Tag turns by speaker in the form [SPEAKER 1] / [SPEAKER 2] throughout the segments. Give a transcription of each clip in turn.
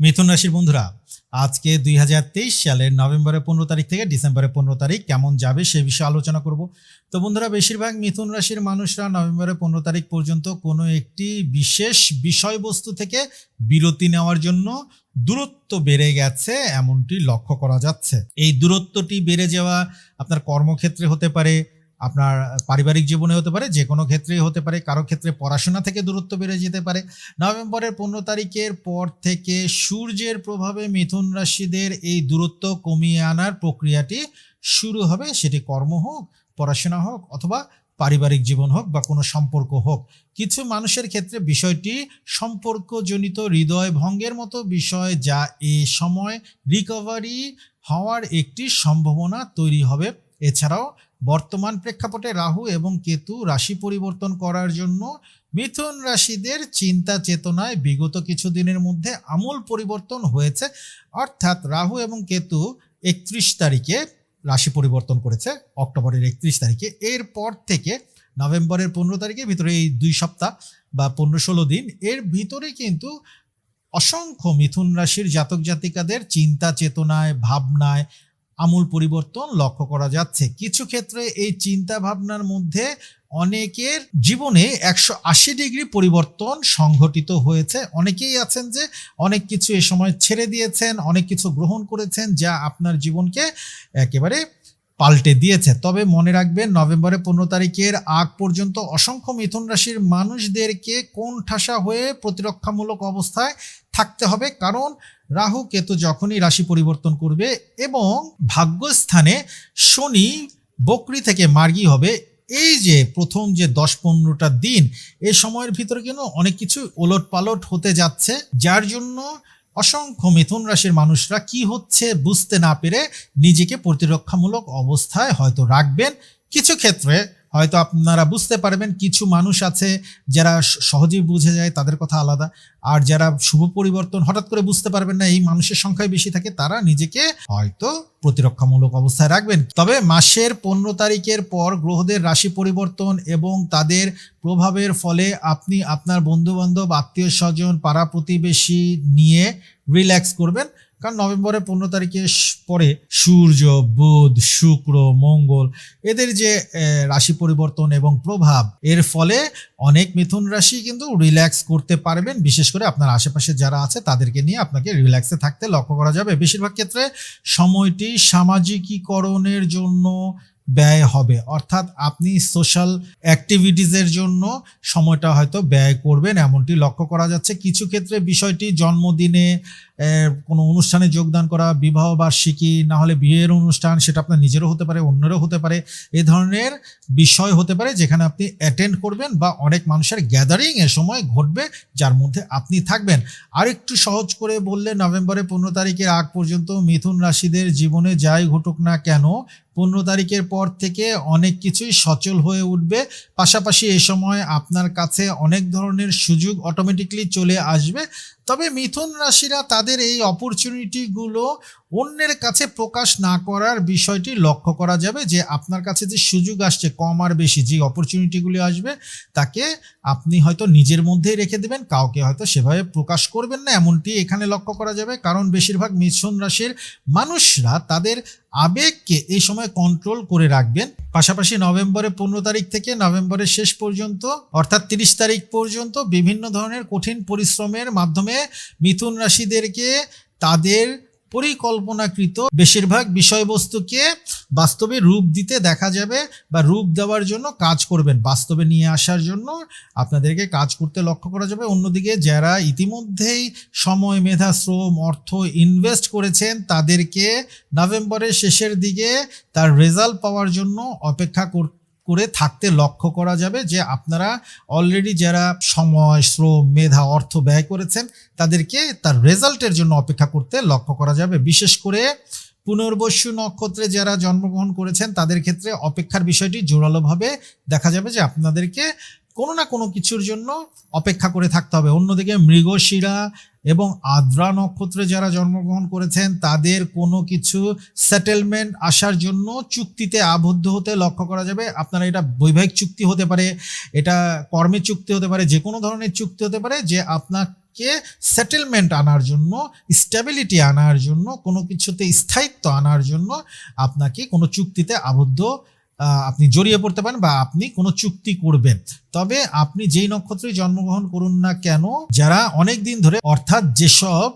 [SPEAKER 1] মিথুন রাশির বন্ধুরা, আজকে দুই হাজার তেইশ সালের নভেম্বরের পনেরো তারিখ থেকে ডিসেম্বরের পনেরো তারিখ কেমন যাবে সে বিষয়ে আলোচনা করব। তো বন্ধুরা, বেশিরভাগ মিথুন রাশির মানুষরা নভেম্বরের পনেরো তারিখ পর্যন্ত কোনো একটি বিশেষ বিষয়বস্তু থেকে বিরতি নেওয়ার জন্য দূরত্ব বেড়ে গেছে, এমনটি লক্ষ্য করা যাচ্ছে। এই দূরত্বটি বেড়ে যাওয়া আপনার কর্মক্ষেত্রে হতে পারে আপনার পারিবারিক জীবনে হতে পারে যে কোনো ক্ষেত্রেই হতে পারে, কারও ক্ষেত্রে পড়াশোনা থেকে দূরত্ব বেড়ে যেতে পারে। নভেম্বরের পনেরো তারিখের পর থেকে সূর্যের প্রভাবে মিথুন রাশিদের এই দূরত্ব কমিয়ে আনার প্রক্রিয়াটি শুরু হবে। সেটি কর্ম হোক, পড়াশোনা হোক, অথবা পারিবারিক জীবন হোক বা কোনো সম্পর্ক হোক। কিছু মানুষের ক্ষেত্রে বিষয়টি সম্পর্কজনিত হৃদয় ভঙ্গের মতো বিষয়, যা এ সময় রিকভারি হওয়ার একটি সম্ভাবনা তৈরি হবে। এছাড়াও বর্তমান প্রেক্ষাপটে রাহু এবং কেতু রাশি পরিবর্তন করার জন্য মিথুন রাশিদের চিন্তা চেতনায় বিগত কিছু দিনের মধ্যে আমূল পরিবর্তন হয়েছে। অর্থাৎ রাহু এবং কেতু একত্রিশ তারিখে রাশি পরিবর্তন করেছে, অক্টোবরের একত্রিশ তারিখে। এরপর থেকে নভেম্বরের পনেরো তারিখের ভিতরে এই দুই সপ্তাহ বা পনেরো ষোলো দিন, এর ভিতরে কিন্তু অসংখ্য মিথুন রাশির জাতক জাতিকাদের চিন্তা চেতনায়, ভাবনায় আমূল পরিবর্তন লক্ষ্য করা যাচ্ছে। কিছু ক্ষেত্রে এই চিন্তা ভাবনার মধ্যে অনেকের জীবনে একশো আশি ডিগ্রি পরিবর্তন সংঘটিত হয়েছে। অনেকেই আছেন যে অনেক কিছু এ সময় ছেড়ে দিয়েছেন, অনেক কিছু গ্রহণ করেছেন যা আপনার জীবনকে একেবারে পাল্টে দিয়েছে। তবে মনে রাখবেন, নভেম্বরের পনেরো তারিখের আগ পর্যন্ত অসংখ্য মিথুন রাশির মানুষদেরকে কোন ঠাসা হয়ে প্রতিরক্ষামূলক অবস্থায় থাকতে হবে। কারণ রাহু, কেতু যখনই রাশি পরিবর্তন করবে এবং ভাগ্যস্থানে শনি বকরি থেকে মার্গী হবে, এই যে প্রথম যে দশ পনেরোটা দিন এই সময়ের ভিতরে কিন্তু অনেক কিছু ওলট পালট হতে যাচ্ছে, যার জন্য অসংখ্য মিথুন রাশির মানুষরা কি হচ্ছে বুঝতে না পেরে নিজেকে প্রতিরক্ষামূলক অবস্থায় হয়তো রাখবেন। কিছু ক্ষেত্রে হয়তো আপনারা বুঝতে পারবেন কিছু মানুষ আছে যারা সহজেই বুঝে যায়, তাদের কথা আলাদা। আর যারা শুভ পরিবর্তন হঠাৎ করে বুঝতে পারবেন না, এই মানুষের সংখ্যায় বেশি থাকে, তারা নিজেকে হয়তো প্রতিরক্ষামূলক অবস্থায় রাখবেন। তবে মাসের পনেরো তারিখের পর গ্রহদের রাশি পরিবর্তন এবং তাদের প্রভাবের ফলে আপনি আপনার বন্ধু বান্ধব আত্মীয় স্বজন, পাড়া প্রতিবেশী নিয়ে রিল্যাক্স করবেন। কারণ নভেম্বরের পনেরো তারিখের পরে সূর্য, বুধ, শুক্র, মঙ্গল এদের যে রাশি পরিবর্তন এবং প্রভাব, এর ফলে অনেক মিথুন রাশি কিন্তু রিল্যাক্স করতে পারবেন। বিশেষ করে আপনার আশেপাশে যারা আছে, তাদেরকে নিয়ে আপনাকে রিল্যাক্সে থাকতে লক্ষ্য করা যাবে। বেশিরভাগ ক্ষেত্রে সময়টি সামাজিকীকরণের জন্য ব্যয় হবে। অর্থাৎ আপনি সোশ্যাল অ্যাক্টিভিটিসের জন্য সময়টা হয়তো ব্যয় করবেন, এমনটি লক্ষ্য করা যাচ্ছে। কিছু ক্ষেত্রে বিষয়টি জন্মদিনে কোনো অনুষ্ঠানে যোগদান করা, বিবাহ বার্ষিকী, না হলে বিয়ের অনুষ্ঠান, সেটা আপনার নিজেরও হতে পারে, অন্যেরও হতে পারে, এ ধরনের বিষয় হতে পারে যেখানে আপনি অ্যাটেন্ড করবেন বা অনেক মানুষের গ্যাদারিং এ সময় ঘটবে যার মধ্যে আপনি থাকবেন। আর একটু সহজ করে বললে নভেম্বরের পনেরো তারিখের আগ পর্যন্ত মিথুন রাশিদের জীবনে যাই ঘটুক না কেন, পনেরো তারিখের পর থেকে অনেক কিছুই সচল হয়ে উঠবে। পাশাপাশি এ সময় আপনার কাছে অনেক ধরনের সুযোগ অটোমেটিকলি চলে আসবে। তবে মিথুন রাশিরা তাদের এই অপরচুনিটিগুলো অন্যের কাছে প্রকাশ না করার বিষয়টি লক্ষ্য করা যাবে যে আপনার কাছে যে সুযোগ আসছে কম আর বেশি, যে অপরচুনিটিগুলি আসবে, তাকে আপনি হয়তো নিজের মধ্যেই রেখে দেবেন, কাউকে হয়তো সেভাবে প্রকাশ করবেন না, এমনটি এখানে লক্ষ্য করা যাবে। কারণ বেশিরভাগ মিথুন রাশির মানুষরা তাদের আবেগকে এই সময় কন্ট্রোল করে রাখবেন। পাশাপাশি নভেম্বরের পনেরো তারিখ থেকে নভেম্বরের শেষ পর্যন্ত, অর্থাৎ তিরিশ তারিখ পর্যন্ত বিভিন্ন ধরনের কঠিন পরিশ্রমের মাধ্যমে মিথুন রাশিদেরকে তাদের পরিকল্পনাকৃত বেশিরভাগ বিষয়বস্তুকে বাস্তবে রূপ দিতে দেখা যাবে বা রূপ দেওয়ার জন্য কাজ করবেন। বাস্তবে নিয়ে আসার জন্য আপনাদেরকে কাজ করতে লক্ষ্য করা যাবে। অন্যদিকে যারা ইতিমধ্যেই সময়, মেধা, শ্রম, অর্থ ইনভেস্ট করেছেন, তাদেরকে নভেম্বরের শেষের দিকে তার রেজাল্ট পাওয়ার জন্য অপেক্ষা কর করে থাকতে লক্ষ্য করা যাবে যে আপনারা অলরেডি যারা সময়, শ্রম, মেধা, অর্থ ব্যয় করেছেন, তাদেরকে তার রেজাল্টের জন্য অপেক্ষা করতে লক্ষ্য করা যাবে। বিশেষ করে পুনর্বসু নক্ষত্রে যারা জন্মগ্রহণ করেছেন, তাদের ক্ষেত্রে অপেক্ষার বিষয়টি জোরালোভাবে দেখা যাবে যে আপনাদেরকে কোনো না কোনো কিছুর জন্য অপেক্ষা করে থাকতে হবে। অন্যদিকে মৃগশিরা এবং আদ্রা নক্ষত্রে যারা জন্মগ্রহণ করেছেন, তাদের কোনো কিছু সেটেলমেন্ট আসার জন্য চুক্তিতে আবদ্ধ হতে লক্ষ্য করা যাবে। আপনারা এটা বৈবাহিক চুক্তি হতে পারে, এটা কর্মের চুক্তি হতে পারে, যে কোনো ধরনের চুক্তি হতে পারে যে আপনার আপনাকে সেটেলমেন্ট আনার জন্য স্টেবিলিটি আনার জন্য, কোনো কিছুতে স্থায়িত্ব আনার জন্য আপনাকে কোনো চুক্তিতে আবদ্ধ আপনি জড়িয়ে পড়তে পারেন বা আপনি কোনো চুক্তি করবেন। তবে আপনি যেই নক্ষত্রে জন্মগ্রহণ করুন না কেন, যারা অনেক দিন ধরে, অর্থাৎ যেসব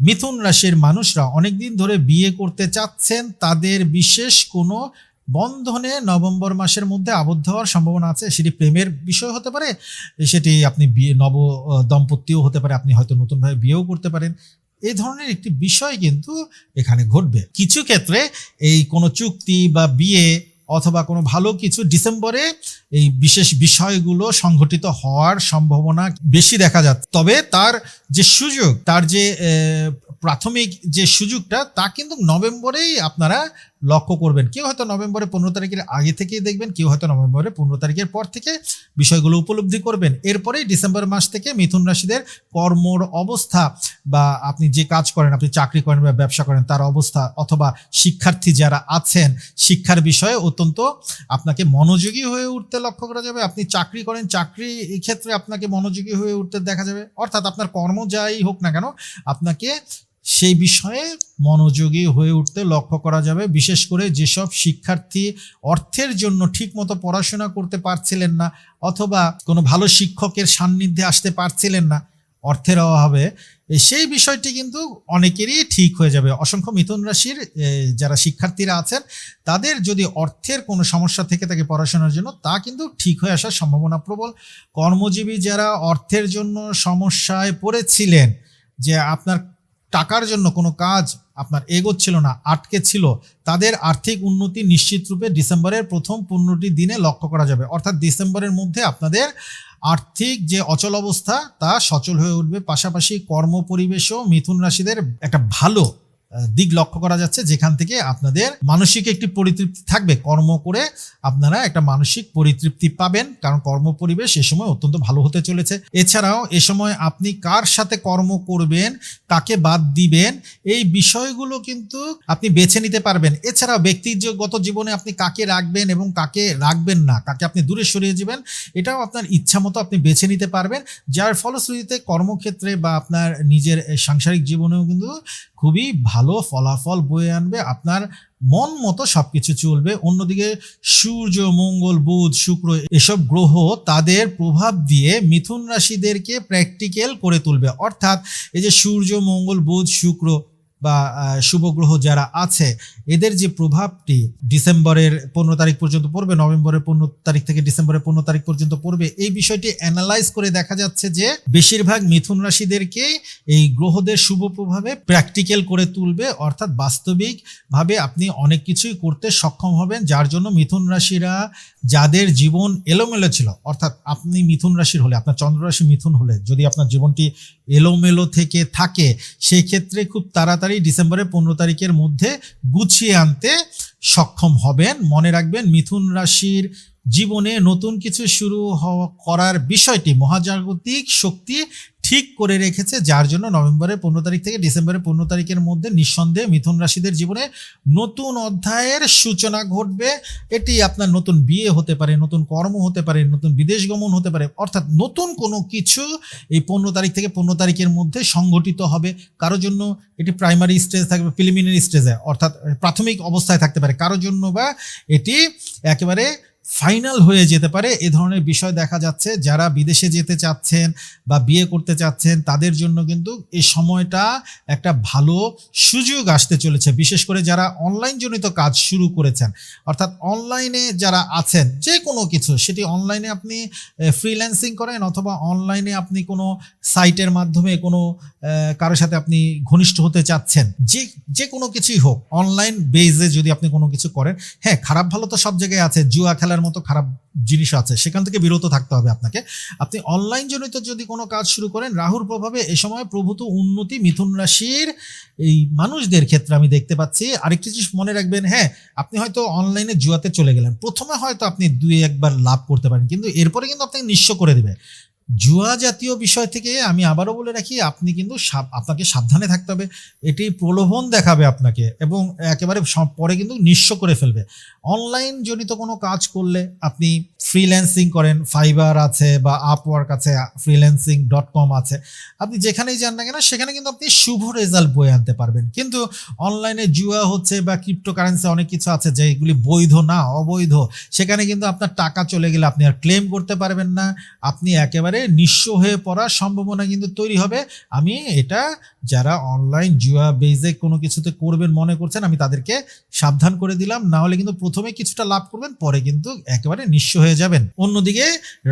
[SPEAKER 1] মিথুন রাশির মানুষরা অনেক দিন ধরে বিয়ে করতে চাচ্ছেন, তাদের বিশেষ কোনো বন্ধনে নভেম্বর মাসের মধ্যে আবদ্ধ হওয়ার সম্ভাবনা আছে। সেটি প্রেমের বিষয় হতে পারে, সেটি আপনি বিয়ে, নব দম্পতিও হতে পারে, আপনি হয়তো নতুনভাবে বিয়েও করতে পারেন। এই ধরনের একটি বিষয় কিন্তু এখানে ঘটবে। কিছু ক্ষেত্রে এই কোনো চুক্তি বা বিয়ে অথবা কোনো ভালো কিছু ডিসেম্বরে এই বিশেষ বিষয়গুলো সংঘটিত হওয়ার সম্ভাবনা বেশি দেখা যাচ্ছে। তবে তার যে সুযোগ, তার যে প্রাথমিক যে সুযোগটা, তা কিন্তু নভেম্বরেই আপনারা লক্ষ্য করবেন। কেউ হয়তো নভেম্বরের পনেরো তারিখের আগে থেকেই দেখবেন, কেউ হয়তো নভেম্বরের পনেরো তারিখের পর থেকে বিষয়গুলো উপলব্ধি করবেন। এরপরেই ডিসেম্বর মাস থেকে মিথুন রাশিদের কর্মর অবস্থা বা আপনি যে কাজ করেন, আপনি চাকরি করেন বা ব্যবসা করেন, তার অবস্থা অথবা শিক্ষার্থী যারা আছেন, শিক্ষার বিষয়ে অত্যন্ত আপনাকে মনোযোগী হয়ে উঠতে লক্ষ্য করা যাবে। আপনি চাকরি করেন, চাকরি ক্ষেত্রে আপনাকে মনোযোগী হয়ে উঠতে দেখা যাবে। অর্থাৎ আপনার কর্ম যাই হোক না কেন, আপনাকে সেই বিষয়ে মনোযোগী হয়ে উঠতে লক্ষ্য করা যাবে। বিশেষ করে যেসব শিক্ষার্থী অর্থের জন্য ঠিকমতো পড়াশোনা করতে পারছিলেন না অথবা কোনো ভালো শিক্ষকের সান্নিধ্যে আসতে পারছিলেন না, অর্থের অভাবে সেই বিষয়টি কিন্তু অনেকেরই ঠিক হয়ে যাবে। অসংখ্য মিথুন রাশির যারা শিক্ষার্থীরা আছেন, তাদের যদি অর্থের কোনো সমস্যা থেকে থাকে পড়াশোনার জন্য, তা কিন্তু ঠিক হয়ে আসার সম্ভাবনা প্রবল। কর্মজীবী যারা অর্থের জন্য সমস্যায় পড়েছিলেন, যে আপনার টাকার জন্য কোনো কাজ আপনার এগোচ্ছিল না, আটকে ছিল, তাদের আর্থিক উন্নতি নিশ্চিত রূপে ডিসেম্বরের প্রথম পনেরোটি দিনে লক্ষ্য করা যাবে। অর্থাৎ ডিসেম্বরের মধ্যে আপনাদের আর্থিক যে অচল অবস্থা, তা সচল হয়ে উঠবে। পাশাপাশি কর্ম পরিবেশও মিথুন রাশিদের একটা ভালো দিক লক্ষ্য করা যাচ্ছে যেখান থেকে আপনাদের মানসিক একটি পরিতৃপ্তি থাকবে। কর্ম করে আপনারা একটা মানসিক পরিতৃপ্তি পাবেন, কারণ কর্ম পরিবেশ এ সময় অত্যন্ত ভালো হতে চলেছে। এছাড়াও এ সময় আপনি কার সাথে কর্ম করবেন, কাকে বাদ দিবেন, এই বিষয়গুলো কিন্তু আপনি বেছে নিতে পারবেন। এছাড়াও ব্যক্তিগত জীবনে আপনি কাকে রাখবেন এবং কাকে রাখবেন না, কাকে আপনি দূরে সরিয়ে যাবেন এটাও আপনার ইচ্ছা মতো আপনি বেছে নিতে পারবেন। যার ফলশ্রুতিতে কর্মক্ষেত্রে বা আপনার নিজের সাংসারিক জীবনেও কিন্তু খুবই ভালো ফলাফল বয়ে আনবে, আপনার মন মতো সবকিছু চলবে। অন্যদিকে সূর্য, মঙ্গল, বুধ, শুক্র এসব গ্রহ তাদের প্রভাব দিয়ে মিথুন রাশিদেরকে প্র্যাকটিক্যাল করে তুলবে। অর্থাৎ এই যে সূর্য, মঙ্গল, বুধ, শুক্র বা আহ, শুভ গ্রহ যারা আছে এদের যে প্রভাবটি ডিসেম্বরের পনেরো তারিখ পর্যন্ত পড়বে নভেম্বরের পনেরো তারিখ থেকে ডিসেম্বরের পনেরো তারিখ পর্যন্ত পড়বে এই বিষয়টি অ্যানালাইজ করে দেখা যাচ্ছে যে বেশিরভাগ মিথুন রাশিদেরকে এই গ্রহদের শুভ প্রভাবে প্র্যাকটিক্যাল করে তুলবে অর্থাৎ বাস্তবিক ভাবে আপনি অনেক কিছুই করতে সক্ষম হবেন যার জন্য মিথুন রাশিরা যাদের জীবন এলোমেলো ছিল অর্থাৎ আপনি মিথুন রাশির হলে আপনার চন্দ্র রাশি মিথুন হলে যদি আপনার জীবনটি এলোমেলো থেকে থাকে সেই ক্ষেত্রে খুব তাড়াতাড়ি ডিসেম্বরের পনেরো তারিখের মধ্যে গুছিয়ে আনতে সক্ষম হবেন। মনে রাখবেন, মিথুন রাশির জীবনে নতুন কিছু শুরু করার বিষয়টি মহাজাগতিক শক্তি ঠিক করে রেখেছে, যার জন্য নভেম্বরের পনেরো তারিখ থেকে ডিসেম্বরের পনেরো তারিখের মধ্যে নিঃসন্দেহে মিথুন রাশিদের জীবনে নতুন অধ্যায়ের সূচনা ঘটবে। এটি আপনার নতুন বিয়ে হতে পারে, নতুন কর্ম হতে পারে, নতুন বিদেশ গমন হতে পারে, অর্থাৎ নতুন কোনো কিছু এই পনেরো তারিখ থেকে পনেরো তারিখের মধ্যে সংগঠিত হবে। কারোর জন্য এটি প্রাইমারি স্টেজ থাকবে প্রিলিমিনারি স্টেজে অর্থাৎ প্রাথমিক অবস্থায় থাকতে পারে। কারোর জন্য বা এটি একেবারে ফাইনাল হয়ে যেতে পারে। এ ধরনের বিষয় দেখা যাচ্ছে, যারা বিদেশে যেতে চাচ্ছেন বা বিয়ে করতে চাচ্ছেন, তাদের জন্য কিন্তু এই সময়টা একটা ভালো সুযোগ আসতে চলেছে। বিশেষ করে যারা অনলাইন জনিত কাজ শুরু করেছেন, অর্থাৎ অনলাইনে যারা আছেন, যে কোনো কিছু, সেটি অনলাইনে আপনি ফ্রিল্যান্সিং করেন অথবা অনলাইনে আপনি কোনো সাইটের মাধ্যমে কোনো কারোর সাথে আপনি ঘনিষ্ঠ হতে চাচ্ছেন, যে যে কোনো কিছুই হোক, অনলাইন বেজে যদি আপনি কোনো কিছু করেন হ্যাঁ খারাপ ভালো তো সব জায়গায় আছে, জুয়া খেলার মতো খারাপ জিনিস আছে, সেখান থেকে বিরত থাকতে হবে আপনাকে। আপনি অনলাইন জনিত যদি কোনো কাজ শুরু করেন, রাহুর প্রভাবে এ সময় প্রভূত উন্নতি, মিথুন রাশির এই মানুষদের ক্ষেত্রে আমি দেখতে পাচ্ছি। আরেকটি জিনিস মনে রাখবেন হ্যাঁ আপনি হয়তো অনলাইনে জুয়াতে চলে গেলেন। প্রথমে হয়তো আপনি দুই একবার লাভ করতে পারেন, কিন্তু এরপরে কিন্তু আপনাকে নিঃস্ব করে দেবে। জুয়া জাতীয় বিষয় থেকে আমি আবারও বলে রাখি, আপনি কিন্তু আপনাকে সাবধানে থাকতে হবে। এটি প্রলোভন দেখাবে আপনাকে এবং একেবারে পরে কিন্তু নিঃস্ব করে ফেলবে। অনলাইন জনিত কোনো কাজ করলে আপনি ফ্রিল্যান্সিং করেন ফাইবার আছে বা আপওয়ার্ক আছে ফ্রিল্যান্সিং ডট কম আছে। আপনি যেখানেই যান না কেন, সেখানে কিন্তু আপনি শুভ রেজাল্ট বয়ে আনতে পারবেন। কিন্তু অনলাইনে জুয়া হচ্ছে বা ক্রিপ্টোকারেন্সি অনেক কিছু আছে যেগুলি বৈধ না, অবৈধ, সেখানে কিন্তু আপনার টাকা চলে গেলে আপনি আর ক্লেম করতে পারবেন না। আপনি একেবারে নিঃস্ব হয়ে পড়ার সম্ভাবনা কিন্তু তৈরি হবে। আমি এটা যারা অনলাইন জুয়া বেজে কোনো কিছুতে করবেন, মনে করছেন, আমি তাদেরকে সাবধান করে দিলাম। না হলে কিন্তু প্রথমে কিছুটা লাভ করবেন, পরে কিন্তু একেবারে নিঃস্ব হয়ে যাবেন। অন্যদিকে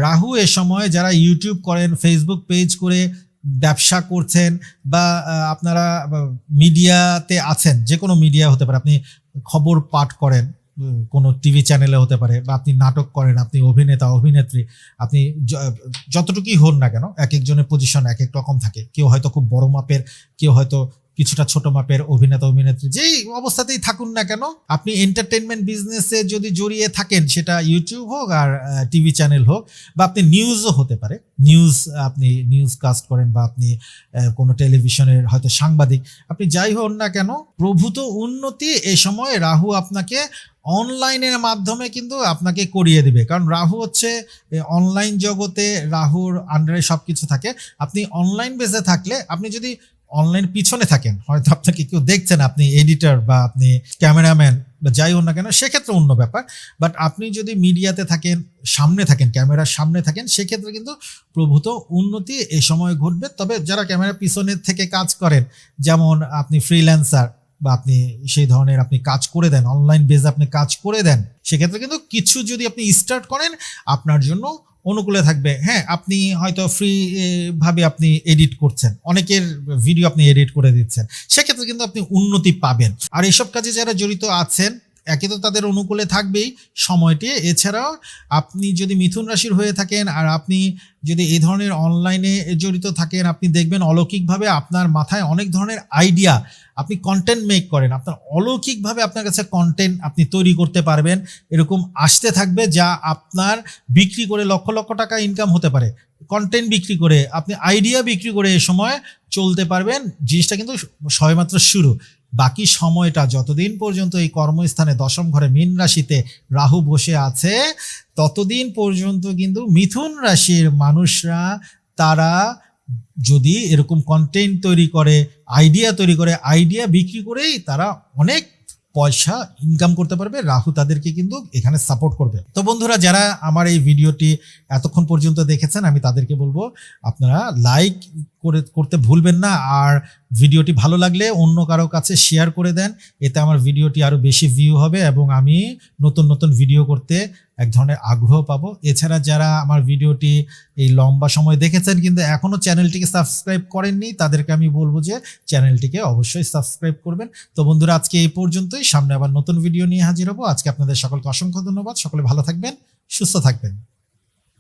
[SPEAKER 1] রাহু এ সময় যারা ইউটিউব করেন ফেসবুক পেজ করে ব্যবসা করছেন বা আপনারা মিডিয়াতে আছেন যে কোনো মিডিয়া হতে পারে, আপনি খবর পাঠ করেন কোনো টিভি চ্যানেলে হতে পারে, বা আপনি নাটক করেন, আপনি অভিনেতা, অভিনেত্রী, আপনি যতটুকুই হন না কেন, এক একজনের পজিশন এক এক রকম থাকে। কেউ হয়তো খুব বড় মাপের, কেউ হয়তো কিছুটা ছোট মাপের অভিনেতা, অভিনেত্রী, যেই অবস্থাতেই থাকুন না কেন, আপনি এন্টারটেনমেন্ট বিজনেসে যদি জড়িয়ে থাকেন, সেটা ইউটিউব হোক আর টিভি চ্যানেল হোক, বা আপনি নিউজও হতে পারে। নিউজ আপনি নিউজ কাস্ট করেন বা আপনি কোনো টেলিভিশনের হয়তো সাংবাদিক। আপনি যাই হন না কেন, প্রভূত উন্নতি এ সময় রাহু আপনাকে অনলাইনের মাধ্যমে কিন্তু আপনাকে করিয়ে দিবে। কারণ রাহু হচ্ছে অনলাইন জগতে রাহুর আন্ডারে সব কিছু থাকে। আপনি অনলাইন বেসে থাকলে, আপনি যদি অনলাইন পিছনে থাকেন, হয়তো আপনাকে কেউ দেখছেন আপনি এডিটর বা আপনি ক্যামেরাম্যান বা যাই হোক না কেন, সেক্ষেত্রে অন্য ব্যাপার। বাট আপনি যদি মিডিয়াতে থাকেন, সামনে থাকেন, ক্যামেরার সামনে থাকেন, সেক্ষেত্রে কিন্তু প্রভূত উন্নতি এ সময় ঘটবে। তবে যারা ক্যামেরা পিছনের থেকে কাজ করেন, যেমন আপনি ফ্রিল্যান্সার বা আপনি সেই ধরনের আপনি কাজ করে দেন অনলাইন বেজ আপনি কাজ করে দেন, সেক্ষেত্রে কিন্তু কিছু যদি আপনি স্টার্ট করেন, আপনার জন্য অনুকূলে থাকবে। হ্যাঁ আপনি হয়তো ফ্রি ভাবে আপনি এডিট করছেন। অনেকের ভিডিও আপনি এডিট করে দিচ্ছেন। সেক্ষেত্রে কিন্তু আপনি উন্নতি পাবেন। আর এইসব কাজে যারা জড়িত আছেন একে তো তাদের অনুকূলে থাকবেই সময়টি। এছাড়াও আপনি যদি মিথুন রাশির হয়ে থাকেন আর আপনি যদি এই ধরনের অনলাইনে জড়িত থাকেন, আপনি দেখবেন অলৌকিকভাবে আপনার মাথায় অনেক ধরনের আইডিয়া আপনি কন্টেন্ট মেক করেন। আপনার অলৌকিকভাবে আপনার কাছে কন্টেন্ট আপনি তৈরি করতে পারবেন। এরকম আসতে থাকবে যা আপনার বিক্রি করে লক্ষ লক্ষ টাকা ইনকাম হতে পারে। কন্টেন্ট বিক্রি করে, আপনি আইডিয়া বিক্রি করে এ সময় চলতে পারবেন। জিনিসটা কিন্তু সবেমাত্র শুরু। বাকি সময়টা যতদিন পর্যন্ত এই কর্মস্থানে দশম ঘরে মীন রাশিতে রাহু বসে আছে, ততদিন পর্যন্ত কিন্তু মিথুন রাশির মানুষরা, তারা যদি এরকম কন্টেন্ট তৈরি করে আইডিয়া তৈরি করে আইডিয়া বিক্রি করেই তারা অনেক পয়সা ইনকাম করতে পারবে। রাহু তাদেরকে কিন্তু এখানে সাপোর্ট করবে। তো বন্ধুরা, যারা আমার এই ভিডিওটি এতক্ষণ পর্যন্ত দেখেছেন, আমি তাদেরকে বলব, আপনারা লাইক করে, করতে ভুলবেন না। আর ভিডিওটি ভালো লাগলে অন্য কারও কাছে শেয়ার করে দেন। এতে আমার ভিডিওটি আরও বেশি ভিউ হবে এবং আমি নতুন নতুন ভিডিও করতে এক ধরনের আগ্রহ পাবো। এছাড়া যারা আমার ভিডিওটি এই লম্বা সময় দেখেছেন কিন্তু এখনও চ্যানেলটিকে সাবস্ক্রাইব করেননি, তাদেরকে আমি বলব যে চ্যানেলটিকে অবশ্যই সাবস্ক্রাইব করবেন। তো বন্ধুরা, আজকে এই পর্যন্তই। সামনে আবার নতুন ভিডিও নিয়ে হাজির হব। আজকে আপনাদের সকলকে অসংখ্য ধন্যবাদ। সকলে ভালো থাকবেন, সুস্থ থাকবেন।